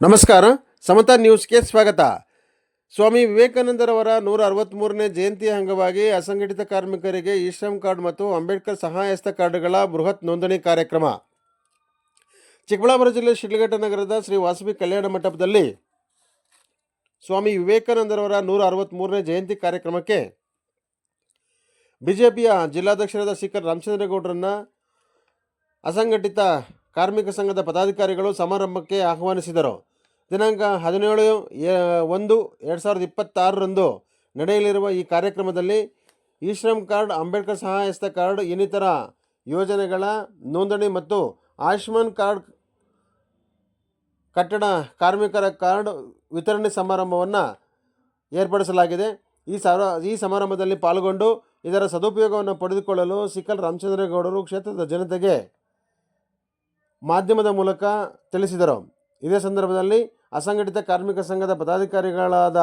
ನಮಸ್ಕಾರ, ಸಮತಾ ನ್ಯೂಸ್ಗೆ ಸ್ವಾಗತ. ಸ್ವಾಮಿ ವಿವೇಕಾನಂದರವರ ನೂರ ಅರವತ್ತ್ಮೂರನೇ ಜಯಂತಿ ಅಂಗವಾಗಿ ಅಸಂಘಟಿತ ಕಾರ್ಮಿಕರಿಗೆ ಇ ಶ್ರಮ್ ಕಾರ್ಡ್ ಮತ್ತು ಅಂಬೇಡ್ಕರ್ ಸಹಾಯಸ್ಥ ಕಾರ್ಡ್ಗಳ ಬೃಹತ್ ನೋಂದಣಿ ಕಾರ್ಯಕ್ರಮ. ಚಿಕ್ಕಬಳ್ಳಾಪುರ ಜಿಲ್ಲೆ ಶಿಡ್ಲಘಟ್ಟ ನಗರದ ಶ್ರೀ ವಾಸವಿ ಕಲ್ಯಾಣ ಮಂಟಪದಲ್ಲಿ ಸ್ವಾಮಿ ವಿವೇಕಾನಂದರವರ ನೂರ ಅರವತ್ತ್ಮೂರನೇ ಜಯಂತಿ ಕಾರ್ಯಕ್ರಮಕ್ಕೆ ಬಿಜೆಪಿಯ ಜಿಲ್ಲಾಧ್ಯಕ್ಷರಾದ ಸಿಖರ್ ರಾಮಚಂದ್ರೇಗೌಡರನ್ನು ಅಸಂಘಟಿತ ಕಾರ್ಮಿಕ ಸಂಘದ ಪದಾಧಿಕಾರಿಗಳು ಸಮಾರಂಭಕ್ಕೆ ಆಹ್ವಾನಿಸಿದರು. ದಿನಾಂಕ ಹದಿನೇಳು ಒಂದು, ಎರಡು ಸಾವಿರದ ಇಪ್ಪತ್ತಾರರಂದು ನಡೆಯಲಿರುವ ಈ ಕಾರ್ಯಕ್ರಮದಲ್ಲಿ ಇ ಶ್ರಮ್ ಕಾರ್ಡ್, ಅಂಬೇಡ್ಕರ್ ಸಹಾಯಸ್ಥ ಕಾರ್ಡ್, ಇನ್ನಿತರ ಯೋಜನೆಗಳ ನೋಂದಣಿ ಮತ್ತು ಆಯುಷ್ಮಾನ್ ಕಾರ್ಡ್ ಕಟ್ಟಡ ಕಾರ್ಮಿಕರ ಕಾರ್ಡ್ ವಿತರಣೆ ಸಮಾರಂಭವನ್ನು ಏರ್ಪಡಿಸಲಾಗಿದೆ. ಈ ಸರ, ಈ ಸಮಾರಂಭದಲ್ಲಿ ಪಾಲ್ಗೊಂಡು ಇದರ ಸದುಪಯೋಗವನ್ನು ಪಡೆದುಕೊಳ್ಳಲು ಸಿಕ್ಕಲ್ ರಾಮಚಂದ್ರೇಗೌಡರು ಕ್ಷೇತ್ರದ ಜನತೆಗೆ ಮಾಧ್ಯಮದ ಮೂಲಕ ತಿಳಿಸಿದರು. ಇದೇ ಸಂದರ್ಭದಲ್ಲಿ ಅಸಂಘಟಿತ ಕಾರ್ಮಿಕ ಸಂಘದ ಪದಾಧಿಕಾರಿಗಳಾದ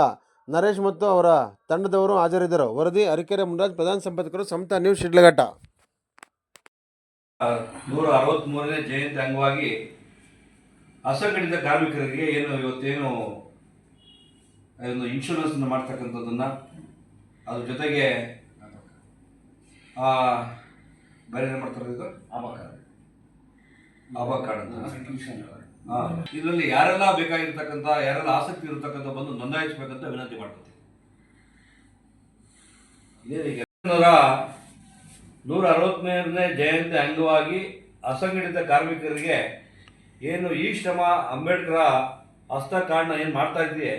ನರೇಶ್ ಮತ್ತು ಅವರ ತಂಡದವರು ಹಾಜರಿದ್ದರು. ವರದಿ ಅರಿಕೆರೆ ಮುನ್ರಾಜ್ ಪ್ರಧಾನ ಸಂಪಾದಕರು ಸಮತಾ ನ್ಯೂಸ್ ಶಿಡ್ಲಘಟ್ಟ. ನೂರ ಅರವತ್ತ್ಮೂರನೇ ಜಯಂತಿ ಅಂಗವಾಗಿ ಅಸಂಘಟಿತ ಕಾರ್ಮಿಕರಿಗೆ ಏನು ಇವತ್ತೇನು ಒಂದು ಇನ್ಶೂರೆನ್ಸ್ ಮಾಡ್ತಕ್ಕಂಥದ್ದನ್ನು ಅದ್ರ ಜೊತೆಗೆ ಆ, ಬೇರೆ ಏನು ಮಾಡ್ತಾರೆ ಇದು? ಅಬಕಾರ್ಡ್ ಕಾರ್ಡ್ ಅಂತ. ಹಾ. ಇದರಲ್ಲಿ ಯಾರೆಲ್ಲ ಬೇಕಾಗಿರ್ತಕ್ಕಂಥ, ಯಾರೆಲ್ಲ ಆಸಕ್ತಿ ಇರತಕ್ಕಂಥ ಬಂದು ನೋಂದಾಯಿಸಬೇಕಂತ ವಿನಂತಿ ಮಾಡ್ಕೊತೀವಿ ನೂರ ಅರವತ್ತ್ಮೂರನೇ ಜಯಂತಿ ಅಂಗವಾಗಿ ಅಸಂಘಟಿತ ಕಾರ್ಮಿಕರಿಗೆ ಏನು ಈ ಶ್ರಮ ಅಂಬೇಡ್ಕರ ಹಸ್ತ ಕಾರ್ಡ್ನ ಏನು ಮಾಡ್ತಾ ಇದೆಯೇ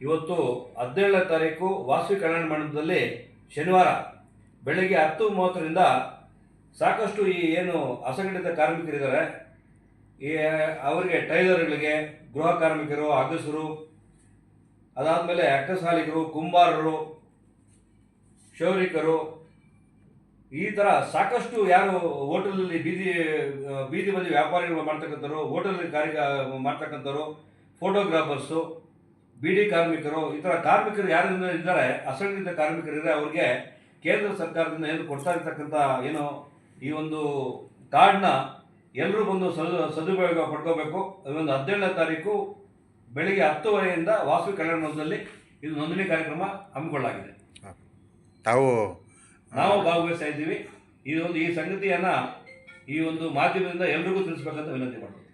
ಇವತ್ತು ಹದಿನೇಳನೇ ತಾರೀಕು ವಾಸವಿ ಕಲ್ಯಾಣ ಮಂಡಪದಲ್ಲಿ ಶನಿವಾರ ಬೆಳಗ್ಗೆ ಹತ್ತು ಮೂವತ್ತರಿಂದ ಸಾಕಷ್ಟು ಈ ಏನು ಅಸಂಘಟಿತ ಕಾರ್ಮಿಕರಿದ್ದಾರೆ ಈ ಅವರಿಗೆ, ಟೈಲರ್ಗಳಿಗೆ, ಗೃಹ ಕಾರ್ಮಿಕರು, ಅಗಸರು, ಅದಾದಮೇಲೆ ಅಕ್ಕಸಾಲಿಗರು, ಕುಂಬಾರರು, ಶೌರಿಕರು, ಈ ಥರ ಸಾಕಷ್ಟು ಯಾರು ಹೋಟೆಲಲ್ಲಿ ಬೀದಿ ಬೀದಿ ಬದಿ ವ್ಯಾಪಾರಿಗಳು ಮಾಡ್ತಕ್ಕಂಥವ್ರು, ಹೋಟೆಲಲ್ಲಿ ಕಾರ್ಯ, ಮಾಡ್ತಕ್ಕಂಥವ್ರು, ಫೋಟೋಗ್ರಾಫರ್ಸು ಬಿಡಿ ಕಾರ್ಮಿಕರು, ಈ ಥರ ಕಾರ್ಮಿಕರು ಯಾರು ಇದ್ದಾರೆ, ಅಸಂಘಟಿತ ಕಾರ್ಮಿಕರಿದ್ದಾರೆ ಅವ್ರಿಗೆ ಕೇಂದ್ರ ಸರ್ಕಾರದಿಂದ ಏನು ಕೊಡ್ತಾ ಇರ್ತಕ್ಕಂಥ ಏನು ಈ ಒಂದು ಕಾರ್ಡ್ನ ಎಲ್ಲರೂ ಬಂದು ಸದು ಸದುಪಯೋಗ ಪಡ್ಕೋಬೇಕು. ಒಂದು ಹದಿನೇಳನೇ ತಾರೀಕು ಬೆಳಿಗ್ಗೆ ಹತ್ತುವರೆಯಿಂದ ವಾಸು ಕಲ್ಯಾಣ ಮಂದಿರದಲ್ಲಿ ಇದು ನೋಂದಣಿ ಕಾರ್ಯಕ್ರಮ ಹಮ್ಮಿಕೊಳ್ಳಲಾಗಿದೆ. ತಾವು ನಾವು ಭಾಗವಹಿಸ್ತಾ ಇದ್ದೀವಿ. ಈ ಒಂದು ಈ ಸಂಗತಿಯನ್ನು ಈ ಒಂದು ಮಾಧ್ಯಮದಿಂದ ಎಲ್ರಿಗೂ ತಿಳಿಸ್ಬೇಕಂತ ವಿನಂತಿ ಮಾಡ್ತೀನಿ